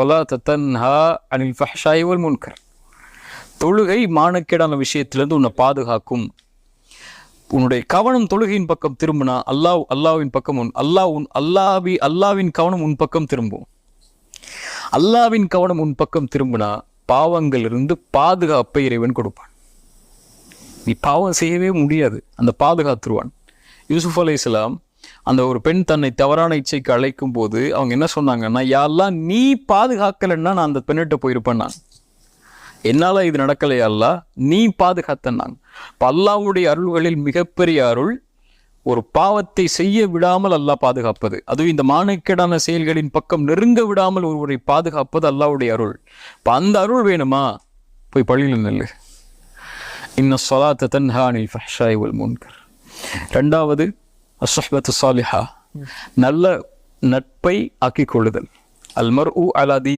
ஸலாத்த தத்தன்ஹா அனில் ஃபஹ்ஷாய் முன்கர். தொழுகை மானக்கேடான விஷயத்திலிருந்து உன்னை பாதுகாக்கும். உன்னுடைய கவனம் தொழுகையின் பக்கம் திரும்பினா அல்லாஹ் அல்லாவின் பக்கம் உன் அல்லாஹ் உன் அல்லாவி அல்லாவின் கவனம் உன் பக்கம் திரும்பும். அல்லாவின் கவனம் உன் பக்கம் திரும்பினா பாவங்களிலிருந்து பாதுகாப்பை இறைவன் கொடுப்பான். நீ பாவம் செய்யவே முடியாது. அந்த பாதுகாத்துருவான். யூசுப் இஸ்லாம் அந்த ஒரு பெண் தன்னை தவறான இச்சைக்கு அழைக்கும் போது அவங்க என்ன சொன்னாங்கன்னா யாரெல்லாம் நீ பாதுகாக்கலைன்னா நான் அந்த பெண்ணிட்ட போயிருப்பேன் நான். இது நடக்கலையா அல்லா? நீ பாதுகாத்தன்னாங்க இப்போ அல்லாவுடைய அருள்களில் மிகப்பெரிய அருள் ஒரு பாவத்தை செய்ய விடாமல் அல்லாஹ் பாதுகாப்பது. அதுவும் இந்த மானக்கேடான செயல்களின் பக்கம் நெருங்க விடாமல் ஒருவரை பாதுகாப்பது அல்லாவுடைய அருள். இப்போ அந்த அருள் வேணுமா? போய் பள்ளியில் நெல்லு. இன்னும் சொலாத்த தன்ஹானில் ஃபஹ்ஷாய் வல் முன்கர். ரெண்டாவது அஸ்ஹபத்து சாலிஹா. நல்ல நட்பை ஆக்கிக் கொள்ளுதல். அல்மர் உ அலாதி